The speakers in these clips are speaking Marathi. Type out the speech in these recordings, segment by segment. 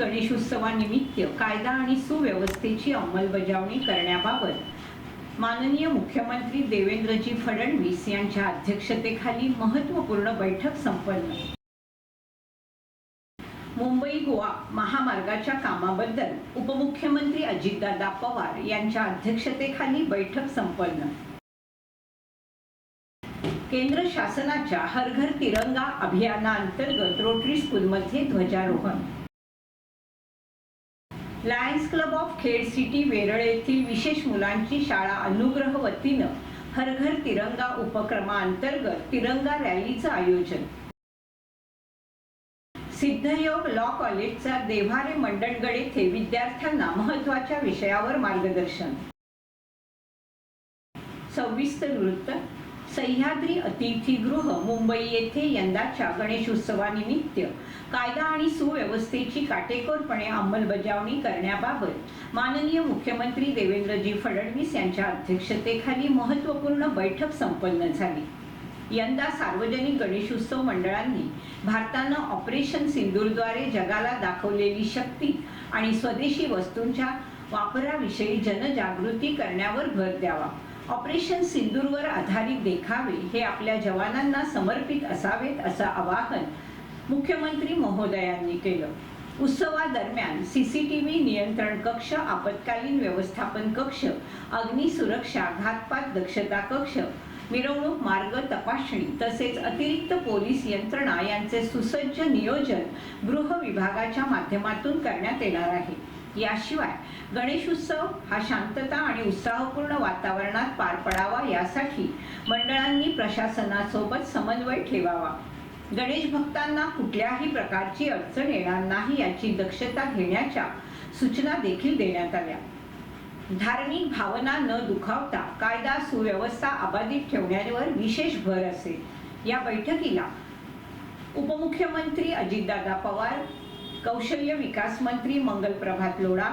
गणेशोत्सवानिमित्त कायदा आणि सुव्यवस्थेची अंमलबजावणी करण्याबाबत माननीय मुख्यमंत्री देवेंद्रजी फडणवीस यांच्या अध्यक्षतेखाली महत्त्वपूर्ण बैठक संपन्न. मुंबई गोवा महामार्गाच्या कामाबद्दल उपमुख्यमंत्री अजितदादा पवार यांच्या अध्यक्षतेखाली बैठक संपन्न. केंद्र शासनाच्या हर घर तिरंगा अभियानाअंतर्गत रोटरी स्कूलमध्ये ध्वजारोहण. Lions club of Khed city Veral येथील विशेष मुलांची शाळा अनुग्रह वतीनं हर घर तिरंगा उपक्रमाअंतर्गत तिरंगा रॅलीचं आयोजन. सिद्धयोग लॉ कॉलेजचा देव्हारे मंडणगड येथे विद्यार्थ्यांना महत्त्वाच्या विषयावर मार्गदर्शन. सविस्तर वृत्त सह्याद्री अतिथीगृह मुंबई येथे यंदाच्या गणेशोत्सवानिमित्त कायदा आणि सुव्यवस्थेची काटेकोरपणे अंमलबजावणी करण्याबाबत माननीय मुख्यमंत्री देवेंद्रजी फडणवीस यांच्या अध्यक्षतेखाली महत्त्वपूर्ण बैठक संपन्न झाली. यंदा सार्वजनिक गणेशोत्सव मंडळांनी भारतानं ऑपरेशन सिंदूरद्वारे जगाला दाखवलेली शक्ती आणि स्वदेशी वस्तूंच्या वापराविषयी जनजागृती करण्यावर भर द्यावा. ऑपरेशन सिंदूरवर आधारित देखावे हे आपल्या जवानांना समर्पित असावेत असं आवाहन मुख्यमंत्री महोदयांनी केलं. उत्सवादरम्यान सी सी टी व्ही नियंत्रण कक्ष आपत्कालीन व्यवस्थापन कक्ष अग्निसुरक्षा घातपात दक्षता कक्ष मिरवणूक मार्ग तपासणी तसेच अतिरिक्त पोलीस यंत्रणा यांचे सुसज्ज नियोजन गृह विभागाच्या माध्यमातून करण्यात येणार आहे. याशिवाय गणेश उत्सव हा शांतता आणि उत्साहपूर्ण वातावरणात पार पडावा यासाठी मंडळांनी प्रशासनासोबत समन्वय ठेवावा. गणेश भक्तांना कुठल्याही प्रकारची अडचण येणार नाही याची दक्षता घेण्याच्या सूचना देखील देण्यात आल्या. धार्मिक भावना न दुखावता कायदा सुव्यवस्था अबाधित ठेवण्यावर विशेष भर असेल. या बैठकीला उपमुख्यमंत्री अजितदादा पवार कौशल्य विकास मंत्री मंगल प्रभात लोढा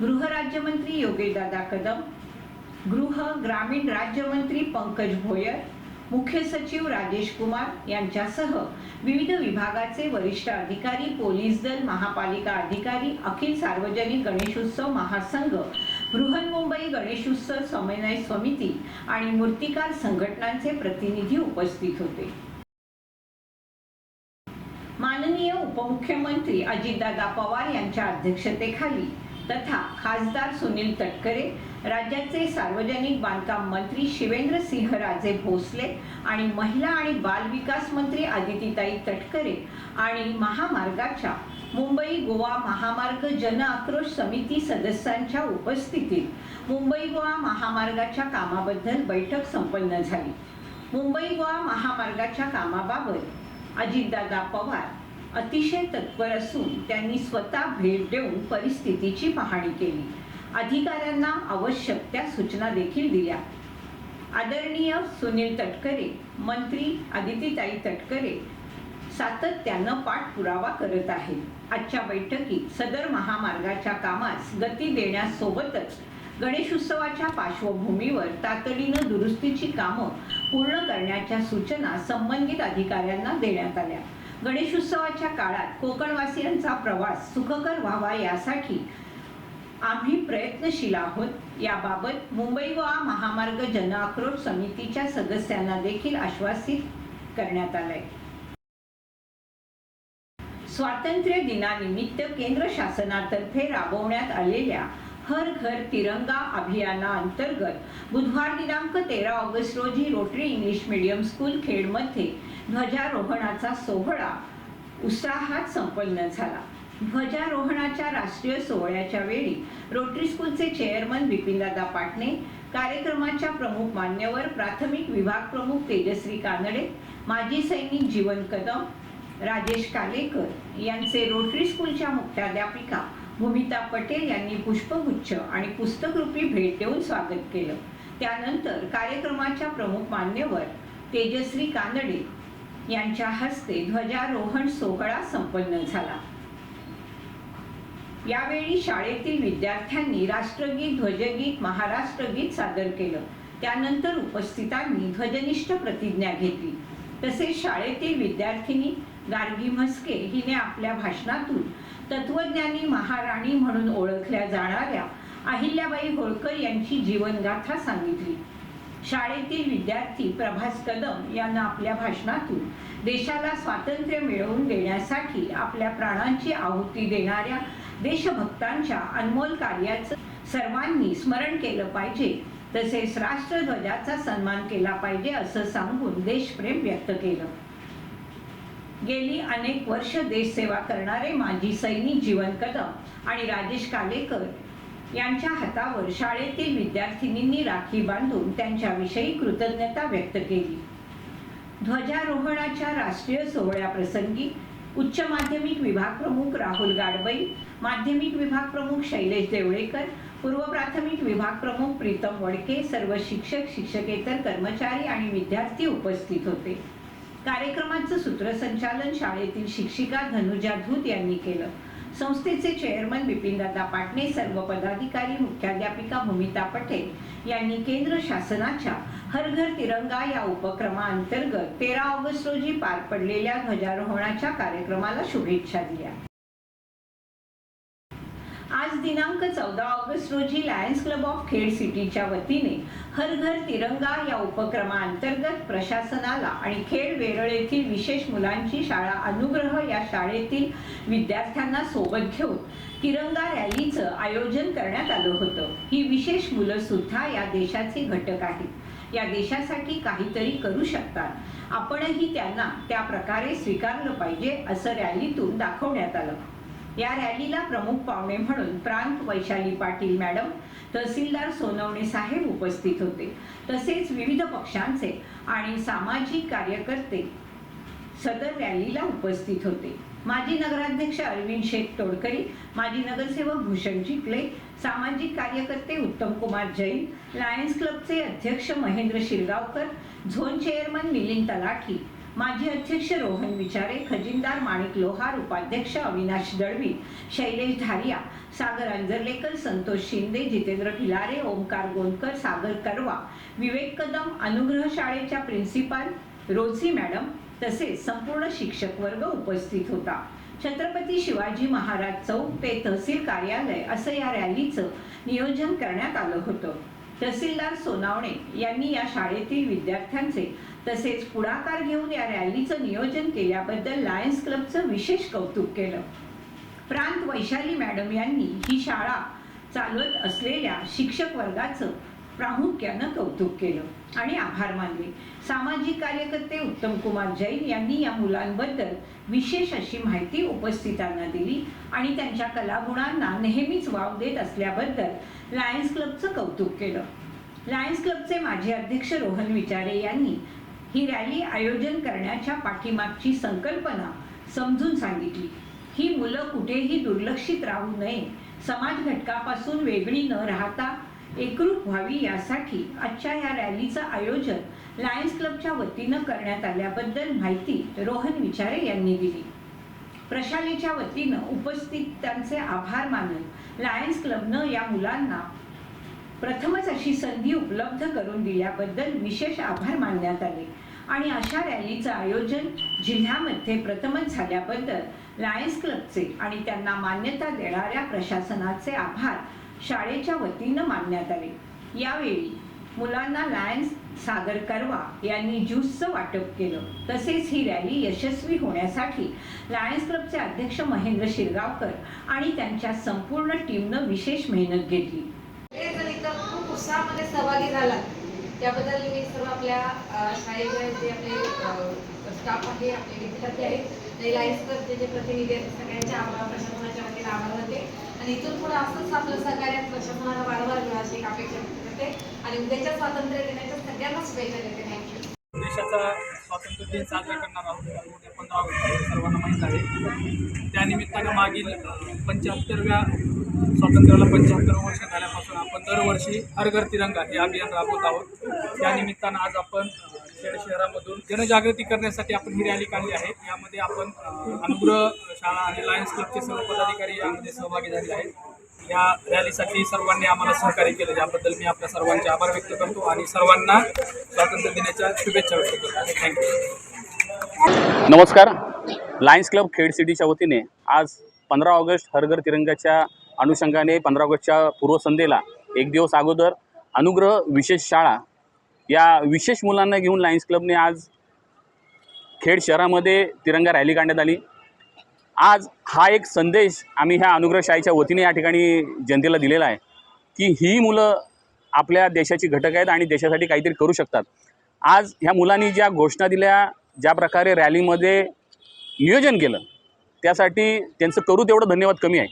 गृहराज्यमंत्री योगेशदादा कदम गृह ग्रामीण राज्यमंत्री पंकज भोयर मुख्य सचिव राजेश कुमार यांच्यासह विविध विभागाचे वरिष्ठ अधिकारी पोलीस दल महापालिका अधिकारी अखिल सार्वजनिक गणेशोत्सव महासंघ बृहन्मुंबई गणेशोत्सव समन्वय समिती आणि मूर्तिकार संघटनांचे प्रतिनिधी उपस्थित होते. माननीय उपमुख्यमंत्री अजितदादा पवार यांच्या अध्यक्षतेखाली तथा खासदार सुनील तटकरे राज्याचे सार्वजनिक बांधकाम मंत्री शिवेंद्र सिंह राजे भोसले आणि महिला आणि बाल विकास मंत्री आदितीताई तटकरे आणि महामार्गाच्या मुंबई गोवा महामार्ग जन आक्रोश समिती सदस्यांच्या उपस्थितीत मुंबई गोवा महामार्गाच्या कामाबद्दल बैठक संपन्न झाली. मुंबई गोवा महामार्गाच्या कामाबाबत अजितदादा पवार अतिशय तत्पर असून त्यांनी स्वतः भेट देऊन परिस्थितीची पाहणी केली. अधिकाऱ्यांना आवश्यक त्या सूचना देखील दिल्या. आदरणीय सुनील तटकरे मंत्री आदितीताई तटकरे सातत्यानं पाठपुरावा करत आहेत. आजच्या बैठकीत सदर महामार्गाच्या कामास गती देण्यासोबतच गणेशोत्सवाच्या पार्श्वभूमीवर तातडीनं दुरुस्तीची कामं पूर्ण करण्याच्या सूचना संबंधित अधिकाऱ्यांना देण्यात आल्या. गणेशोत्सवाच्या काळात कोकणवासियांचा प्रवास सुखकर व्हावा यासाठी आम्ही प्रयत्नशील आहोत. याबाबत मुंबई गोवा महामार्ग जन आक्रोश समितीच्या सदस्यांना देखील आश्वासित करण्यात आलंय. स्वातंत्र्य दिनानिमित्त केंद्र शासनातर्फे राबवण्यात आलेल्या हर घर तिरंगा अभियाना अंतर्गत बुधवार दिनांक तेरा ऑगस्ट रोजी रोटरी इंग्लिश मीडियम स्कूल खेडमध्ये ध्वजारोहणाचा सोहळा उत्साहात संपन्न झाला. ध्वजारोहणाच्या राष्ट्रीय सोहळ्याच्या वेळी रोटरी स्कूलचे चेअरमन बिपिनदादा पाटणे कार्यक्रमाच्या प्रमुख मान्यवर प्राथमिक विभाग प्रमुख तेजश्री कानडे माजी सैनिक जीवन कदम राजेश कालेकर यांचे रोटरी स्कूलच्या मुख्याध्यापिका भूमिता पटेल यांनी पुष्पगुच्छ आणि पुस्तकरूपी भेट देऊन स्वागत केलं. त्यानंतर कार्यक्रमाच्या प्रमुख मान्यवर तेजश्री कानडे यांच्या हस्ते ध्वजारोहण सोहळा संपन्न झाला. यावेळी शाळेतील विद्यार्थ्यांनी राष्ट्रगीत ध्वजगीत महाराष्ट्र गीत सादर केलं. त्यानंतर उपस्थितांनी ध्वजनिष्ठ प्रतिज्ञा घेतली. तसेच शाळेतील विद्यार्थिनी गार्गी म्हस्के हिने आपल्या भाषणातून तत्वज्ञानी महाराणी म्हणून ओळखल्या जाणाऱ्या अहिल्याबाई होळकर यांची जीवनगाथा सांगितली. शाळेतील विद्यार्थी प्रभास कदम यांना आपल्या भाषणातून देशाला स्वातंत्र्य मिळवून देण्यासाठी आपल्या प्राणांची आहुती देणाऱ्या देशभक्तांच्या अनमोल कार्याचं सर्वांनी स्मरण केलं पाहिजे तसेच राष्ट्रध्वजाचा सन्मान केला पाहिजे असं सांगून देशप्रेम व्यक्त केलं. गेली अनेक वर्ष देशसेवा करणारे माजी सैनिक जीवन कदम आणि राजेश कालेकर यांच्या हातावर शाळेतील विद्यार्थिनींनी राखी बांधून त्यांच्याविषयी कृतज्ञता व्यक्त केली. ध्वजारोहणाच्या राष्ट्रीय सोहळ्याप्रसंगी उच्च माध्यमिक विभाग प्रमुख राहुल गाडबई माध्यमिक विभाग प्रमुख शैलेश देवळेकर पूर्व प्राथमिक विभाग प्रमुख प्रीतम वडके सर्व शिक्षक शिक्षकेतर कर्मचारी आणि विद्यार्थी उपस्थित होते. कार्यक्रमाचं सूत्रसंचालन शाळेतील शिक्षिका धनुजा धूत यांनी केलं. संस्थेचे चेअरमन बिपिनदादा पाटणे सर्व पदाधिकारी मुख्याध्यापिका भूमिता पटेल यांनी केंद्र शासनाच्या हर घर तिरंगा या उपक्रमाअंतर्गत तेरा ऑगस्ट रोजी पार पडलेल्या ध्वजारोहणाच्या कार्यक्रमाला शुभेच्छा दिल्या. आज दिनांक चौदा ऑगस्ट रोजी लायन्स क्लब ऑफ खेड सिटीच्या वतीने हर घर तिरंगा या उपक्रमाअंतर्गत प्रशासनाला आणि खेड वेरळ येथील विशेष मुलांची शाळा अनुग्रह या शाळेतील विद्यार्थ्यांना सोबत घेऊन तिरंगा रॅलीचं आयोजन करण्यात आलं होतं. ही विशेष मुलं सुद्धा या देशाचे घटक आहेत. या देशासाठी काहीतरी करू शकतात. आपणही त्यांना त्या प्रकारे स्वीकारलं पाहिजे असं रॅलीतून दाखवण्यात आलं. या रॅलीला प्रमुख पाहुणे म्हणून प्रांत वैशाली पाटील मॅडम तहसीलदार सोनवणे साहेब उपस्थित होते. तसेच विविध पक्षांचे आणि सामाजिक कार्यकर्ते सदर रॅलीला उपस्थित होते. माजी नगराध्यक्ष अरविंद शेख तोडकरी माजी नगरसेवक भूषण चिखले सामाजिक कार्यकर्ते उत्तम कुमार जैन लायन्स क्लबचे अध्यक्ष महेंद्र शिरगावकर झोन चेअरमन मिलिंद तलाठी माजी अध्यक्ष रोहन विचारे खजिनदार माणिक लोहार उपाध्यक्ष अविनाश दळवी शैलेश धारिया सागर अंजरलेकर संतोष शिंदे जितेंद्र खिलारे ओमकार गोंदकर सागर करवा विवेक कदम अनुग्रह शाळेच्या प्रिन्सिपाल रोझी मॅडम तसेच संपूर्ण शिक्षक वर्ग उपस्थित होता. छत्रपती शिवाजी महाराज चौक ते तहसील कार्यालय असं या रॅलीचं नियोजन करण्यात आलं होतं. तहसीलदार सोनावणे यांनी या शाळेतील विद्यार्थ्यांचे तसेच पुढाकार घेऊन या रॅलीचं नियोजन केल्याबद्दल लायन्स क्लबचं विशेष कौतुक केलं. प्रांत वैशाली मॅडम यांनी ही शाळा चालवत असलेल्या शिक्षक वर्गाचं प्रामुख्यानं कौतुक केलं. आणि आभार मानले. सामाजिक कार्यकर्ते उत्तम कुमार जैन यांनी या मुलांबद्दल विशेष अशी माहिती उपस्थितांना दिली आणि त्यांच्या कलागुणांना नेहमीच वाव देत असल्याबद्दल लायन्स क्लबचं कौतुक केलं. लायन्स क्लबचे माजी अध्यक्ष रोहन विचारे यांनी ही रॅली आयोजन करण्याच्या पाठीमागची संकल्पना समजून सांगितली. ही मुलं कुठेही दुर्लक्षित राहू नये. समाज घटकापासून वेगळी न राहता एकरूप व्हावी यासाठी आजच्या या रॅलीचं आयोजन लायन्स क्लबच्या वतीनं करण्यात आल्याबद्दल माहिती रोहन विचारे यांनी दिली. प्रशालेच्या वतीनं उपस्थितांचे आभार मानत लायन्स क्लबनं या मुलांना प्रथमच अशी संधी उपलब्ध करून दिल्याबद्दल विशेष आभार मानण्यात आले. आणि अशा रॅलीचं आयोजन जिल्ह्यामध्ये प्रथमच झाल्याबद्दल लायन्स क्लबचे आणि त्यांना मान्यता देणाऱ्या प्रशासनाचे आभार शाळेच्या वतीनं मानण्यात आले. यावेळी मुलांना लायन्स सागर करवा यांनी ज्यूसचं वाटप केलं. तसेच ही रॅली यशस्वी होण्यासाठी लायन्स क्लबचे अध्यक्ष महेंद्र शिरगावकर आणि त्यांच्या संपूर्ण टीमनं विशेष मेहनत घेतली. उत्साहामध्ये सहभागी झाला. त्याबद्दल मी सर्व आपल्या शाळेच्या जे आपले स्टाफ आहे आपले विद्यार्थी आहेत आणि जे प्रतिनिधी आहेत सगळ्यांचे आभार प्रशासनाच्या वतीने आभार होते आणि इथून पुढे असंच आपलं सहकार्य प्रशासनाला वारंवार मिळावं अशी एक अपेक्षा करते. आणि उद्याच्या स्वातंत्र्य दिनाच्या सगळ्यांना शुभेच्छा देते. थँक्यू देशाचा स्वातंत्र्य दिन साजरा करणार आहोत. त्याला पंधरा ऑगस्ट सर्वांना माहीत आहे. त्यानिमित्तानं मागील पंच्याहत्तरव्या स्वातंत्र्याला पंच्याहत्तर वर्ष झाल्यापासून आपण दरवर्षी हर घर तिरंगा हे अभियान राबवत आहोत. त्यानिमित्तानं आज आपण खेड शहरामधून जनजागृती करण्यासाठी आपण ही रॅली काढली आहे. यामध्ये आपण अनुग्रह शाळा आणि लायन्स क्लबचे सर्व पदाधिकारी यामध्ये सहभागी झाले आहेत. या रॅलीसाठी सर्वांनी आम्हाला सहकार्य केलं. याबद्दल मी आपल्या सर्वांचे आभार व्यक्त करतो आणि सर्वांना स्वातंत्र्य दिनाच्या शुभेच्छा व्यक्त करतो. थँक्यू नमस्कार. लायन्स क्लब खेड सिटीच्या वतीने आज पंधरा ऑगस्ट हरघर तिरंगाच्या अनुषंगाने पंधरा ऑगस्टच्या पूर्वसंध्येला एक दिवस अगोदर अनुग्रह विशेष शाळा या विशेष मुलांना घेऊन लायन्स क्लबने आज खेड शहरामध्ये तिरंगा रॅली काढण्यात आली. आज हा एक संदेश आम्ही ह्या अनुग्रह शाळेच्या वतीने या ठिकाणी जनतेला दिलेला आहे की ही मुलं आपल्या देशाची घटक आहेत आणि देशासाठी काहीतरी करू शकतात. आज ह्या मुलांनी ज्या घोषणा दिल्या ज्या प्रकारे रॅलीमध्ये नियोजन केलं त्यासाठी त्यांचं करू तेवढं धन्यवाद कमी आहे.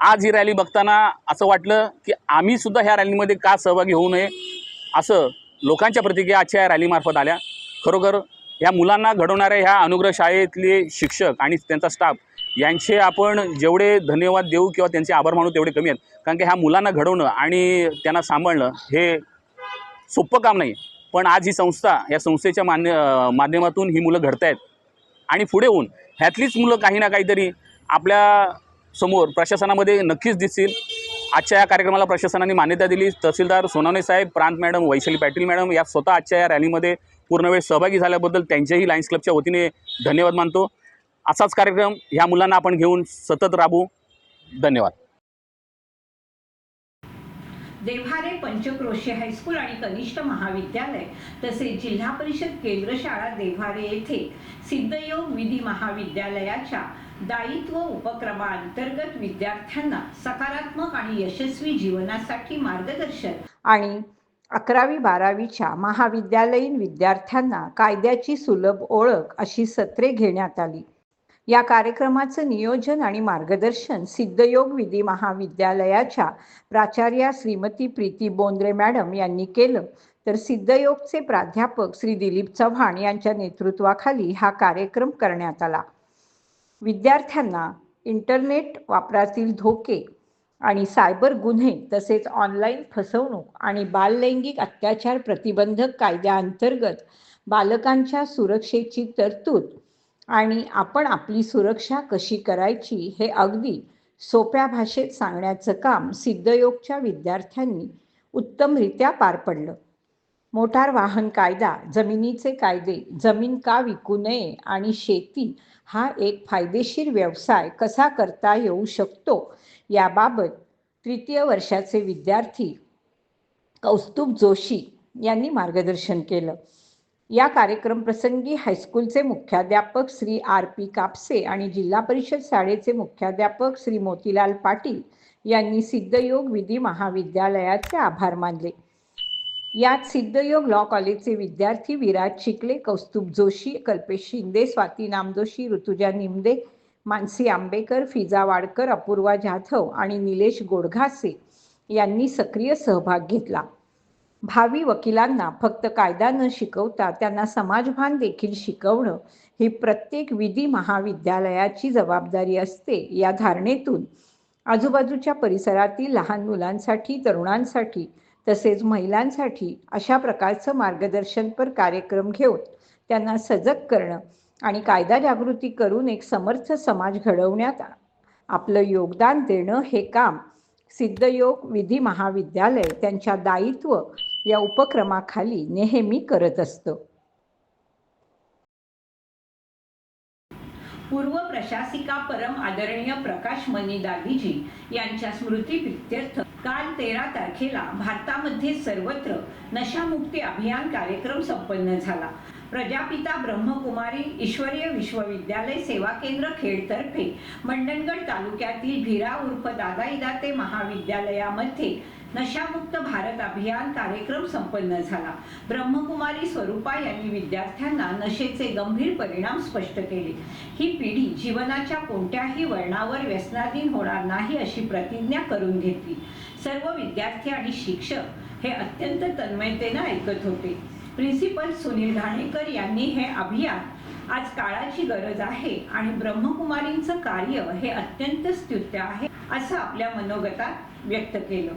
आज ही रॅली बघताना असं वाटलं की आम्हीसुद्धा ह्या रॅलीमध्ये का सहभागी होऊ नये? असं लोकांच्या प्रतिक्रिया आजच्या या रॅलीमार्फत आल्या. खरोखर ह्या मुलांना घडवणाऱ्या ह्या अनुग्रह शाळेतले शिक्षक आणि त्यांचा स्टाफ यांचे आपण जेवढे धन्यवाद देऊ किंवा त्यांचे आभार मानू तेवढे कमी आहेत. कारण की ह्या मुलांना घडवणं आणि त्यांना सांभाळणं हे सोपं काम नाही. पण आज ही संस्था या संस्थेच्या मान्य माध्यमातून ही मुलं घडत आहेत आणि पुढे होऊन ह्यातलीच मुलं काही ना काहीतरी आपल्या समोर प्रशासनामध्ये नक्कीच दिसतील. आजच्या या कार्यक्रमाला प्रशासनाने मान्यता दिली. तहसीलदार सोनावणे साहेब प्रांत मॅडम वैशाली पाटील मॅडम या स्वतः आजच्या या रॅलीमध्ये पूर्ण वेळ सहभागी झाल्याबद्दल त्यांच्याही लायन्स क्लबच्या वतीने धन्यवाद मानतो. असाच कार्यक्रम ह्या मुलांना आपण घेऊन सतत राबू. धन्यवाद. देव्हारे पंचक्रोशी हायस्कूल आणि कनिष्ठ महाविद्यालय तसेच जिल्हा परिषद केंद्र शाळा देव्हारे येथे सिद्धयोग विधी महाविद्यालयाच्या दायित्व उपक्रमाअंतर्गत विद्यार्थ्यांना सकारात्मक आणि यशस्वी जीवनासाठी मार्गदर्शन आणि अकरावी बारावीच्या महाविद्यालयीन विद्यार्थ्यांना कायद्याची सुलभ ओळख अशी सत्रे घेण्यात आली. या कार्यक्रमाचं नियोजन आणि मार्गदर्शन सिद्धयोग विधी महाविद्यालयाच्या प्राचार्या श्रीमती प्रीती बोंद्रे मॅडम यांनी केलं. तर सिद्धयोगचे प्राध्यापक श्री दिलीप चव्हाण यांच्या नेतृत्वाखाली हा कार्यक्रम करण्यात आला. विद्यार्थ्यांना इंटरनेट वापरातील धोके आणि सायबर गुन्हे तसेच ऑनलाईन फसवणूक आणि बाललैंगिक अत्याचार प्रतिबंधक कायद्याअंतर्गत बालकांच्या सुरक्षेची तरतूद आणि आपण आपली सुरक्षा कशी करायची हे अगदी सोप्या भाषेत सांगण्याचं काम सिद्धयोगच्या विद्यार्थ्यांनी उत्तमरित्या पार पडलं. मोटार वाहन कायदा जमिनीचे कायदे जमीन का विकू नये आणि शेती हा एक फायदेशीर व्यवसाय कसा करता येऊ शकतो याबाबत तृतीय वर्षाचे विद्यार्थी कौस्तुभ जोशी यांनी मार्गदर्शन केलं. या कार्यक्रम प्रसंगी हायस्कूलचे मुख्याध्यापक श्री आर पी कापसे आणि जिल्हा परिषद शाळेचे मुख्याध्यापक श्री मोतीलाल पाटील यांनी सिद्धयोग विधी महाविद्यालयाचे आभार मानले. यात सिद्धयोग लॉ कॉलेजचे विद्यार्थी विराज चिखले कौस्तुभ जोशी कल्पेश शिंदे स्वाती नामदोशी ऋतुजा निमदे मानसी आंबेकर फिजा वाडकर अपूर्वा जाधव आणि निलेश गोडघासे यांनी सक्रिय सहभाग घेतला. भावी वकिलांना फक्त कायदा न शिकवता त्यांना समाजभान देखील शिकवणं ही प्रत्येक विधी महाविद्यालयाची जबाबदारी असते. या धारणेतून आजूबाजूच्या परिसरातील लहान मुलांसाठी तरुणांसाठी तसेच महिलांसाठी अशा प्रकारचं मार्गदर्शनपर कार्यक्रम घेऊन त्यांना सजग करणं आणि कायदा जागृती करून एक समर्थ समाज घडवण्यात आपलं योगदान देणं हे काम सिद्धयोग विधी महाविद्यालय त्यांच्या दायित्व या उपक्रमाखाली नेहमी करत असतं. पूर्व प्रशासिका परम आदरणीय प्रकाश मनी दादीजी यांच्या स्मृतीप्रित्यर्थ काल तेरा तारखेला भारतामध्ये सर्वत्र नशामुक्ती अभियान कार्यक्रम संपन्न झाला. प्रजापिता ब्रह्मकुमारी ईश्वरीय विश्वविद्यालय सेवा केंद्र खेडतर्फे मंडणगड तालुक्यातील भिरा उर्फ दादाईदाते महाविद्यालयामध्ये नशामुक्त भारत अभियान कार्यक्रम संपन्न झाला. ब्रह्मकुमारी स्वरूपा यांनी विद्यार्थ्यांना नशेचे गंभीर परिणाम स्पष्ट केले. ही पिढी जीवनाच्या कोणत्याही वळणावर व्यसनाधीन होणार नाही अशी प्रतिज्ञा करून घेतली. सर्व विद्यार्थी आणि शिक्षक हे अत्यंत तन्मयतेनं ऐकत होते. प्रिन्सिपल सुनील घाणेकर यांनी हे अभियान आज काळाची गरज आहे आणि ब्रह्मकुमारींचं कार्य हे अत्यंत स्तुत्य आहे असं आपल्या मनोगतात व्यक्त केलं.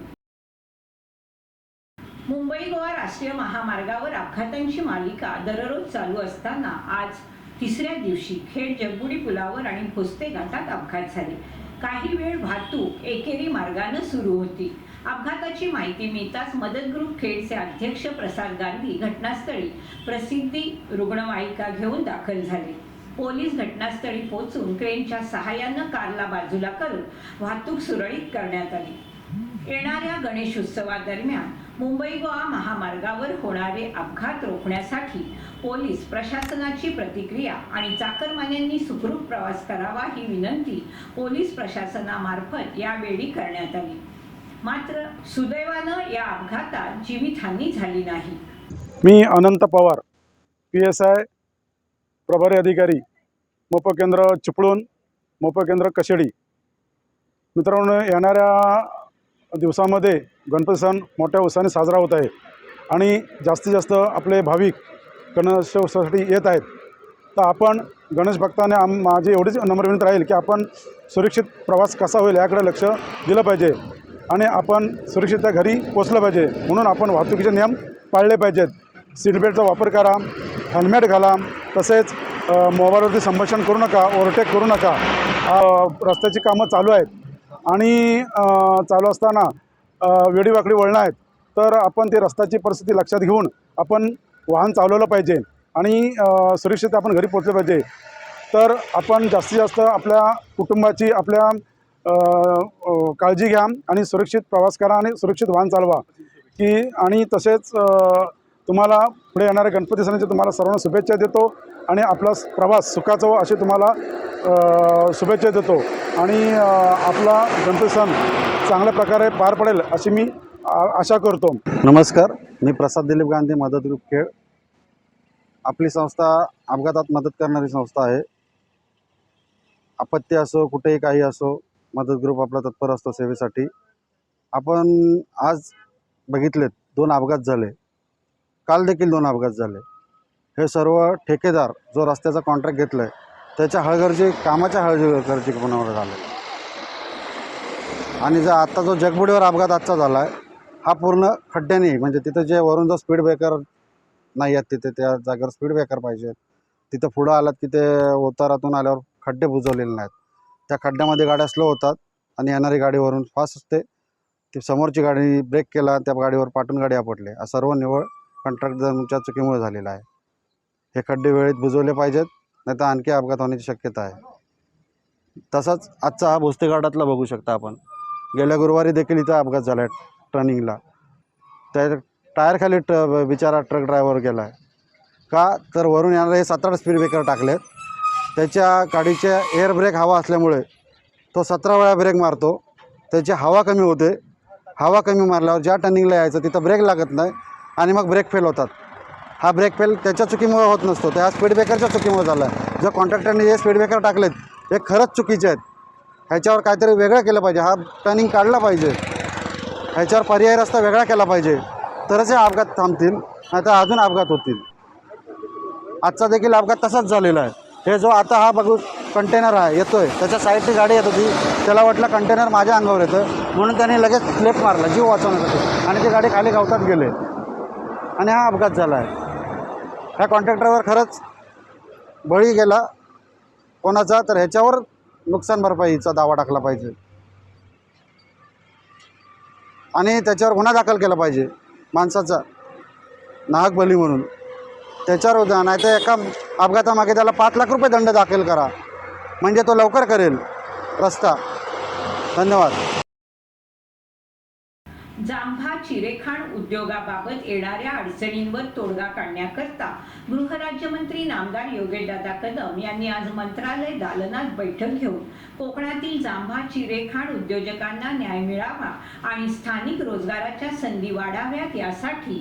मुंबई गोवा राष्ट्रीय महामार्गावर अपघातांची मालिका दररोज चालू असताना आज तिसऱ्या दिवशी खेड जगबुडी पुलावर आणि भोसते घाटात अपघात झाले. काही वेळ वाहतूक एकेरी मार्गानं सुरू होती. अपघाताची माहिती मिळताच मदत ग्रुप खेडचे अध्यक्ष प्रसाद गांधी घटनास्थळी प्रसिद्धी रुग्णवाहिका घेऊन दाखल झाले. पोलीस घटनास्थळी पोहोचून क्रेनच्या सहाय्यानं कारला बाजूला करून वाहतूक सुरळीत करण्यात आली. येणाऱ्या गणेशोत्सवादरम्यान मुंबई गोवा महामार्गावर होणारे अपघात रोखण्यासाठी पोलीस प्रशासनाची प्रतिक्रिया आणि चाकरमान्यांनी सुखरूप प्रवास करावा ही विनंती पोलीस प्रशासनामार्फत यावेळी करण्यात आली. मात्र सुदैवानं या अपघातात जीवितहानी झाली नाही. मी Anant Pawar P S I प्रभारी अधिकारी मोपकेंद्र चिपळूण मोपकेंद्र कशेडी. मित्रांनो येणाऱ्या दिवसामध्ये गणपती सण मोठ्या उत्साहाने साजरा होत आहे. आणि जास्तीत जास्त आपले भाविक गणेशोत्सवासाठी येत आहेत. तर आपण गणेश भक्ताने आम माझी एवढीच नम्र विनंती राहील की आपण सुरक्षित प्रवास कसा होईल याकडे लक्ष दिलं पाहिजे. आणि आपण सुरक्षित त्या घरी पोचलं पाहिजे. म्हणून आपण वाहतुकीचे नियम पाळले पाहिजेत. सीटबेल्टचा वापर करा हेल्मेट घाला तसेच मोबाईलवरती संभाषण करू नका ओव्हरटेक करू नका. रस्त्याची कामं चालू आहेत. आणि चालू असताना वेडीवाकडी वळणं आहेत तर आपण ती रस्त्याची परिस्थिती लक्षात घेऊन आपण वाहन चालवलं पाहिजे आणि सुरक्षित आपण घरी पोचलं पाहिजे. तर आपण जास्तीत जास्त आपल्या कुटुंबाची आपल्या काळजी घ्या आणि सुरक्षित प्रवास करा आणि सुरक्षित वाहन चालवा. की आणि तसेच तुम्हाला पुढे येणाऱ्या गणपती सणाच्या तुम्हाला सर्वांना शुभेच्छा देतो. आणि आपला प्रवास सुखाचा हो तुम्हाला शुभेच्छा देतो. आणि आपला गणपती सण चांगल्या प्रकारे पार पडेल अशी मी आशा करतो. नमस्कार. मी प्रसाद दिलीप गांधी मदत ग्रुप खेळ. आपली संस्था अपघातात मदत करणारी संस्था आहे. आपत्ती असो कुठेही काही असो मदत ग्रुप आपला तत्पर असतो सेवेसाठी. आपण आज बघितलेत दोन अपघात झाले. काल देखील दोन अपघात झाले. हे सर्व ठेकेदार जो रस्त्याचा कॉन्ट्रॅक्ट घेतला आहे त्याच्या हळगर्जी कामाच्या हळगर्जीपणावर झाले? आणि जर आत्ता जो जगबुडीवर अपघात आजचा झाला आहे हा पूर्ण खड्ड्याने म्हणजे तिथं जे वरून जो स्पीड ब्रेकर नाही आहेत तिथे त्या जागेवर स्पीड ब्रेकर पाहिजेत. तिथं पुढं आलात की ते उतारातून आल्यावर खड्डे बुजवलेले नाहीत. त्या खड्ड्यामध्ये गाड्या स्लो होतात आणि येणारी गाडीवरून फास्ट असते. ती समोरची गाडी ब्रेक केला त्या गाडीवर पाटून गाडी आपटली. हा सर्व निवळ कॉन्ट्रॅक्टरच्या चुकीमुळे झालेला आहे. हे खड्डे वेळेत बुजवले पाहिजेत नाही तर आणखी अपघात होण्याची शक्यता आहे. तसाच आजचा हा भोसते घाटातला बघू शकता आपण. गेल्या गुरुवारी देखील इथं अपघात झाला आहे टर्निंगला. त्या टायरखाली ट बिचारा ट्रक ड्रायव्हर गेला आहे का? तर वरून येणारे सात आठ स्पीड ब्रेकर टाकलेत. त्याच्या गाडीच्या एअर ब्रेक हवा असल्यामुळे तो सतरा वेळा ब्रेक मारतो. त्याची हवा कमी होते. हवा कमी मारल्यावर ज्या टर्निंगला यायचं तिथं ब्रेक लागत नाही आणि मग ब्रेक फेल होतात. हा ब्रेक फेल त्याच्या चुकीमुळे होत नसतो. त्या स्पीड ब्रेकरच्या चुकीमुळे झाला. आहे जर कॉन्ट्रॅक्टरने जे स्पीड ब्रेकर टाकलेत हे खरंच चुकीचे आहेत. ह्याच्यावर काहीतरी वेगळं केलं पाहिजे. हा टर्निंग काढला पाहिजे. ह्याच्यावर पर्याय रस्ता वेगळा केला पाहिजे. तरच हे अपघात थांबतील नाहीतर अजून अपघात होतील. आजचा देखील अपघात तसाच झालेला आहे. हे जो आता हा बघू कंटेनर आहे येतोय. त्याच्या साईडची गाडी येत होती. त्याला वाटलं कंटेनर माझ्या अंगावर येतं. म्हणून त्याने लगेच लेफ्ट मारला जीव वाचवण्यासाठी. आणि ती गाडी खाली गावतात गेले. आणि हा अपघात झाला आहे. ह्या कॉन्ट्रॅक्टरवर खरंच बळी गेला. कोणाचा? तर ह्याच्यावर नुकसान भरपाईचा दावा टाकला पाहिजे. आणि त्याच्यावर गुन्हा दाखल केला पाहिजे माणसाचा. नाहक बली म्हणून. त्याच्यावर उद्या नाही तर एका अपघातामागे त्याला पाच लाख रुपये दंड दाखल करा. म्हणजे तो लवकर करेल. रस्ता. धन्यवाद. जांभा चिरेखाण उद्योगाबाबत येणाऱ्या अडचणींवर तोडगा काढण्याकरता गृहराज्यमंत्री नामदार योगेशदादा कदम यांनी आज मंत्रालय दालनात बैठक घेऊन कोकणातील जांभा चिरेखाण उद्योजकांना न्याय मिळावा आणि स्थानिक रोजगाराच्या संधी वाढाव्यात यासाठी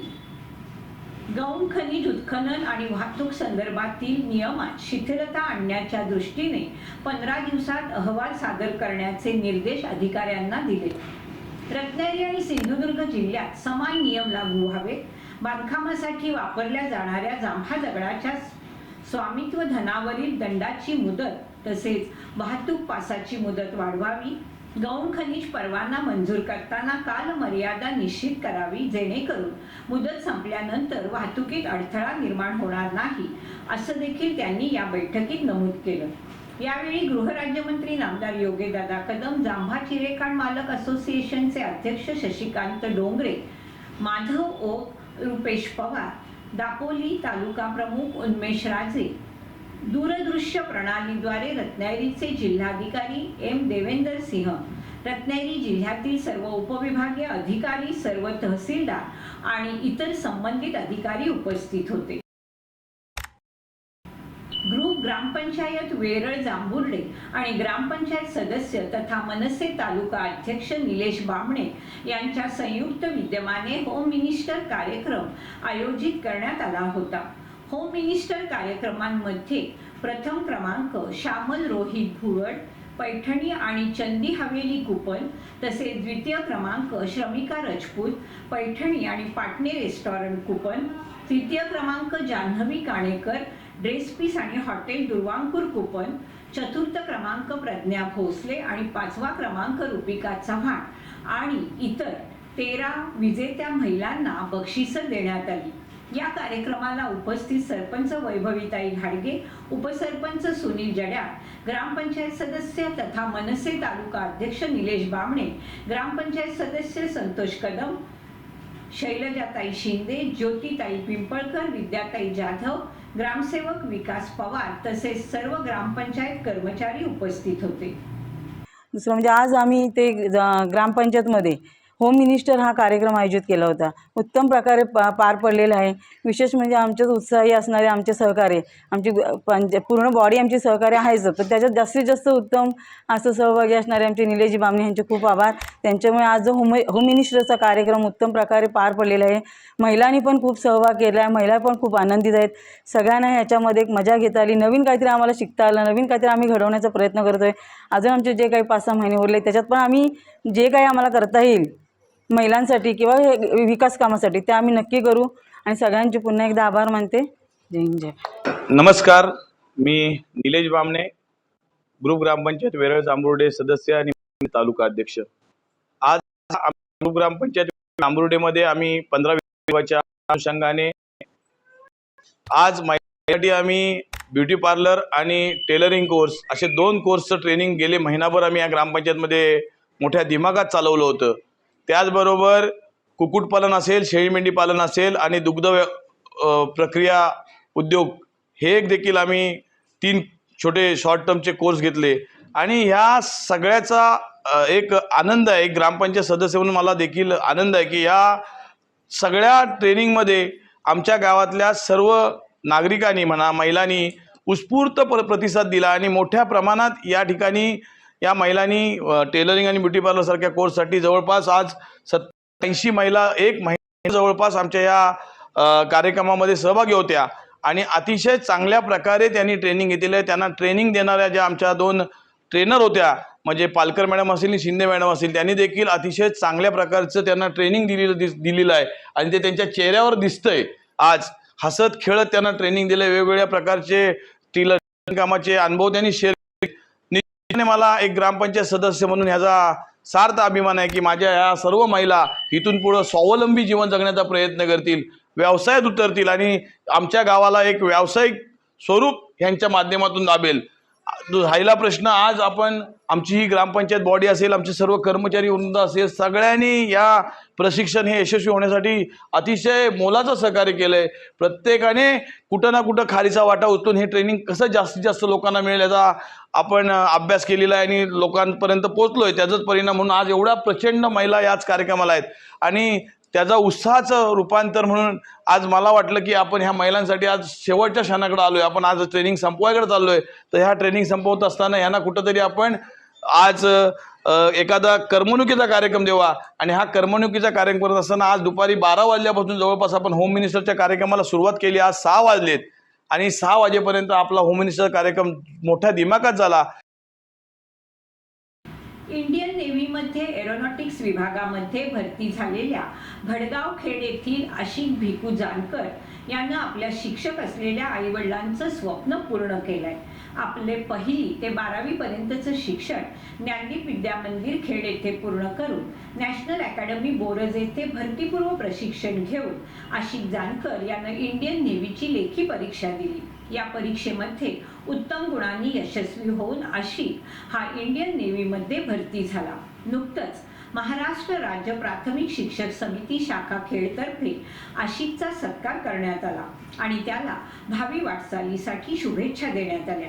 गौण खनिज उत्खनन आणि वाहतूक संदर्भातील नियमात शिथिलता आणण्याच्या दृष्टीने पंधरा दिवसात अहवाल सादर करण्याचे निर्देश अधिकाऱ्यांना दिले. रत्नागिरी आणि सिंधुदुर्ग जिल्ह्यात समान नियम लागू व्हावे. बांधकामासाठी वापरल्या जाणाऱ्या जांभा दगडाच्या स्वामित्व धनावरील दंडाची मुदत तसेच वाहतूक पासाची मुदत वाढवावी. गौण खनिज परवाना मंजूर करताना काल मर्यादा निश्चित करावी जेणेकरून मुदत संपल्यानंतर वाहतुकीत अडथळा निर्माण होणार नाही असं देखील त्यांनी या बैठकीत नमूद केलं. यावेळी गृहराज्यमंत्री नामदार योगेदादा कदम जांभा चिरेखाण मालक असोसिएशनचे अध्यक्ष शशिकांत डोंगरे माधव ओक रुपेश पवार दापोली तालुका प्रमुख उन्मेश राजे दूरदृश्य प्रणालीद्वारे रत्नागिरीचे जिल्हाधिकारी एम देवेंदर सिंह रत्नागिरी जिल्ह्यातील सर्व उपविभागीय अधिकारी सर्व तहसीलदार आणि इतर संबंधित अधिकारी उपस्थित होते. ग्रामपंचायत वेरळ जांभुर्डे आणि ग्रामपंचायत सदस्य तथा मनसे तालुका अध्यक्ष निलेश बामणे यांच्या संयुक्त विद्यमाने होम मिनिस्टर कार्यक्रम आयोजित करण्यात आला होता. होम मिनिस्टर कार्यक्रमांमध्ये प्रथम क्रमांक श्यामल रोहित भुवड पैठणी आणि चंदी हवेली कुपन तसेच द्वितीय क्रमांक श्रमिका राजपूत पैठणी आणि पाटणे रेस्टॉरंट कुपन तृतीय क्रमांक जान्हवी काणेकर ड्रेस पीस आणि हॉटेल दुर्वांकूर कुपन चतुर्थ क्रमांक प्रज्ञा भोसले आणि पाचवा क्रमांक रुपिका चव्हाण आणि इतर तेरा विजेत्या महिलांना बक्षिसं देण्यात आली. या कार्यक्रमाला उपस्थित सरपंच वैभवीताई घाडगे उपसरपंच सुनील जड्याळ ग्रामपंचायत सदस्य तथा मनसे तालुका अध्यक्ष निलेश बामणे ग्रामपंचायत सदस्य संतोष कदम शैलजाताई शिंदे ज्योतिताई पिंपळकर विद्याताई जाधव ग्रामसेवक विकास पवार तसेच सर्व ग्रामपंचायत कर्मचारी उपस्थित होते. दुसरं म्हणजे आज आम्ही ते ग्रामपंचायतमध्ये होम मिनिस्टर हा कार्यक्रम आयोजित केला होता. उत्तम प्रकारे पा पार पडलेला आहे. विशेष म्हणजे आमच्यात उत्साही असणारे आमचे सहकार्य आमची पंच पूर्ण बॉडी आमची सहकार्य आहेच. पण त्याच्यात जास्तीत जास्त उत्तम असं सहभागी असणारे आमचे निलेजी बामणे यांचे खूप आभार. त्यांच्यामुळे आज जो होम होम मिनिस्टरचा कार्यक्रम उत्तम प्रकारे पार पडलेला आहे. महिलांनी पण खूप सहभाग केला आहे. महिला पण खूप आनंदित आहेत. सगळ्यांना ह्याच्यामध्ये एक मजा घेता आली. नवीन काहीतरी आम्हाला शिकता आलं. नवीन काहीतरी आम्ही घडवण्याचा प्रयत्न करतो आहे अजून आमचे जे काही पाच सहा महिने उरले त्याच्यात पण आम्ही जे काही आम्हाला करता येईल महिलांसाठी किंवा हे विकास कामासाठी ते आम्ही नक्की करू. आणि सगळ्यांचे पुन्हा एकदा आभार मानते. जय हिंद जय नमस्कार. मी निलेश बामणे ग्रुप ग्रामपंचायत वेरळ जांभुर्डे सदस्य आणि तालुका अध्यक्ष. आज ग्रुप ग्रामपंचायत जांभुर्डेमध्ये आम्ही पंधरा विभागाच्या अनुषंगाने आज महिलांसाठी आम्ही ब्युटी पार्लर आणि टेलरिंग कोर्स असे दोन कोर्सचं ट्रेनिंग गेले महिनाभर आम्ही या ग्रामपंचायतमध्ये मोठ्या दिमागात चालवलं होतं. त्याचबरोबर कुक्कुटपालन असेल शेळी मेंढी पालन असेल आणि दुग्ध व्य प्रक्रिया उद्योग हे एक देखील आम्ही तीन छोटे शॉर्ट टर्मचे कोर्स घेतले. आणि ह्या सगळ्याचा एक आनंद आहे एक ग्रामपंचायत सदस्य म्हणून मला देखील आनंद आहे की या सगळ्या ट्रेनिंगमध्ये आमच्या गावातल्या सर्व नागरिकांनी म्हणा महिलांनी उत्स्फूर्त प्र प्रतिसाद दिला आणि मोठ्या प्रमाणात या ठिकाणी या महिलांनी टेलरिंग आणि ब्युटी पार्लरसारख्या कोर्ससाठी जवळपास आज सत्याऐंशी महिला एक महिना जवळपास आमच्या या कार्यक्रमामध्ये सहभागी होत्या. आणि अतिशय चांगल्या प्रकारे त्यांनी ट्रेनिंग घेतलेलं आहे. त्यांना ट्रेनिंग देणाऱ्या ज्या आमच्या दोन ट्रेनर होत्या म्हणजे पालकर मॅडम असतील आणि शिंदे मॅडम असतील त्यांनी देखील अतिशय चांगल्या प्रकारचं त्यांना ट्रेनिंग दिलेलं दिस दिलेलं आहे. आणि ते त्यांच्या चेहऱ्यावर दिसतंय आज. हसत खेळत त्यांना ट्रेनिंग दिलं वेगवेगळ्या प्रकारचे टिलर कामाचे अनुभव त्यांनी शेअर निश्चितपणे मला एक ग्रामपंचायत सदस्य म्हणून ह्याचा सार्थ अभिमान आहे की माझ्या ह्या सर्व महिला इथून पुढं स्वावलंबी जीवन जगण्याचा प्रयत्न करतील व्यवसायात उतरतील आणि आमच्या गावाला एक व्यावसायिक स्वरूप ह्यांच्या माध्यमातून लाभेल. राहिला प्रश्न आज आपण आमची ही ग्रामपंचायत बॉडी असेल आमचे सर्व कर्मचारी वृंद असेल सगळ्यांनी या प्रशिक्षण हे यशस्वी होण्यासाठी अतिशय मोलाचं सहकार्य केलं आहे प्रत्येकाने कुठं ना कुठं खालीचा वाटा उचलून हे ट्रेनिंग कसं जास्तीत जास्त लोकांना मिळेल याचा आपण अभ्यास केलेला आहे आणि लोकांपर्यंत पोचलो आहे त्याचाच परिणाम म्हणून आज एवढ्या प्रचंड महिला याच कार्यक्रमाला आहेत. आणि त्याचा उत्साहाचं रूपांतर म्हणून आज मला वाटलं की आपण ह्या महिलांसाठी आज शेवटच्या क्षणाकडे आलो आहे आपण आज ट्रेनिंग संपवायकडे चाललो आहे तर ह्या ट्रेनिंग संपवत असताना यांना कुठंतरी आपण आज एखादा करमणुकीचा कार्यक्रम देवा. आणि हा करमणुकीचा कार्यक्रम करत असताना आज दुपारी बारा वाजल्यापासून जवळपास आपण होम मिनिस्टरच्या कार्यक्रमाला सुरुवात केली. आज सहा वाजलेत. आणि सहा वाजेपर्यंत आपला होम मिनिस्टर कार्यक्रम मोठ्या दिमागात झाला. इंडियन विभागामध्ये भरती झालेल्या भडगाव खेड येथील आशिक भिकू जानकर यानं आपल्या शिक्षक असलेल्या आईवडिलांचं स्वप्न पूर्ण केलंय. आपले पहिली ते बारावी पर्यंतचं शिक्षण ज्ञानदीप विद्या मंदिर खेड येथे पूर्ण करून नॅशनल अकॅडमी बोरज येथे भरतीपूर्व प्रशिक्षण घेऊन आशिक जानकर यानं इंडियन नेव्हीची लेखी परीक्षा दिली. या परीक्षेमध्ये उत्तम गुणांनी यशस्वी होऊन आशिक हा इंडियन नेव्हीमध्ये भरती झाला. नुकतंच महाराष्ट्र राज्य प्राथमिक शिक्षक समिती शाखा खेडतर्फे आशिकचा सत्कार करण्यात आला आणि त्याला भावी वाटचालीसाठी शुभेच्छा देण्यात आल्या.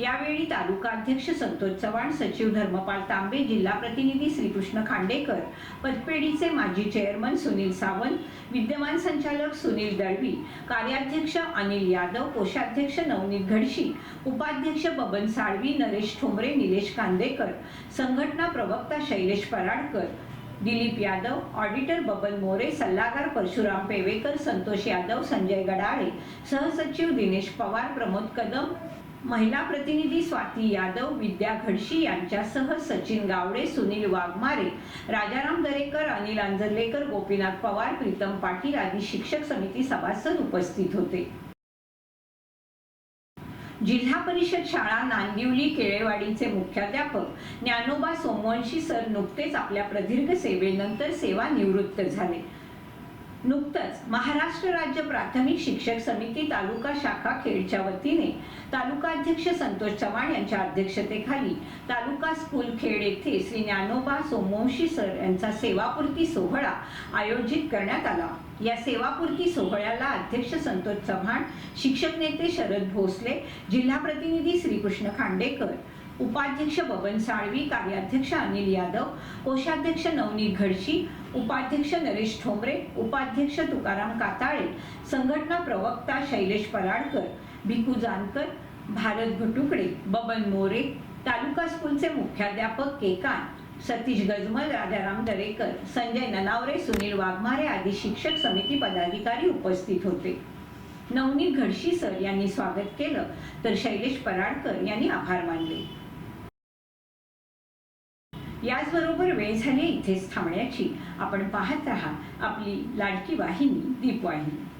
यावेळी तालुका अध्यक्ष संतोष चव्हाण सचिव धर्मपाल तांबे जिल्हा प्रतिनिधी श्रीकृष्ण खांडेकर पतपेढीचे माजी चेअरमन सुनील सावंत विद्यमान संचालक सुनील दळवी कार्याध्यक्ष अनिल यादव कोषाध्यक्ष नवनीत घडशी उपाध्यक्ष बबन साळवी नरेश ठोंबरे निलेश कांदेकर संघटना प्रवक्ता शैलेश पराडकर दिलीप यादव ऑडिटर बबन मोरे सल्लागार परशुराम पेवेकर संतोष यादव संजय गडाळे सहसचिव दिनेश पवार प्रमोद कदम महिला प्रतिनिधी स्वाती यादव विद्या घडशी यांच्यासह सचिन गावडे सुनील वाघमारे राजाराम दरेकर अनिल आंजर्लेकर गोपीनाथ पवार प्रीतम पाटील आदी शिक्षक समिती सभासद उपस्थित होते. जिल्हा परिषद शाळा नांदिवली केळेवाडीचे मुख्याध्यापक ज्ञानोबा सोमवंशी सर नुकतेच आपल्या प्रदीर्घ सेवेनंतर सेवा निवृत्त झाले. नुकतंच महाराष्ट्र राज्य प्राथमिक शिक्षक समिती तालुका शाखा खेडच्या वतीने तालुका अध्यक्ष संतोष चव्हाण यांच्या अध्यक्षतेखाली तालुका स्कूल खेड येथे श्री ज्ञानोबा सोमवंशी सर यांचा सेवापूर्ती सोहळा आयोजित करण्यात आला. या सेवापूर्ती सोहळ्याला अध्यक्ष संतोष चव्हाण शिक्षक नेते शरद भोसले जिल्हा प्रतिनिधी श्रीकृष्ण खांडेकर उपाध्यक्ष बबन साळवी कार्याध्यक्ष अनिल यादव कोषाध्यक्ष नवनीत घडशी उपाध्यक्ष नरेश ठोंबरे उपाध्यक्ष तुकाराम काताळे संघटना प्रवक्ता शैलेश पराडकर भिकू जानकर भारत घटुकडे बबन मोरे तालुका स्कूलचे मुख्याध्यापक केकान सतीश गजमल राजाराम दरेकर संजय ननावरे सुनील वाघमारे आदी शिक्षक समिती पदाधिकारी उपस्थित होते. नवनीत घडशी सर यांनी स्वागत केलं तर शैलेश पराडकर यांनी आभार मानले. याचबरोबर वेळ झाली इथेच थांबण्याची. आपण पाहत राहा आपली लाडकी वाहिनी दीपवाहिनी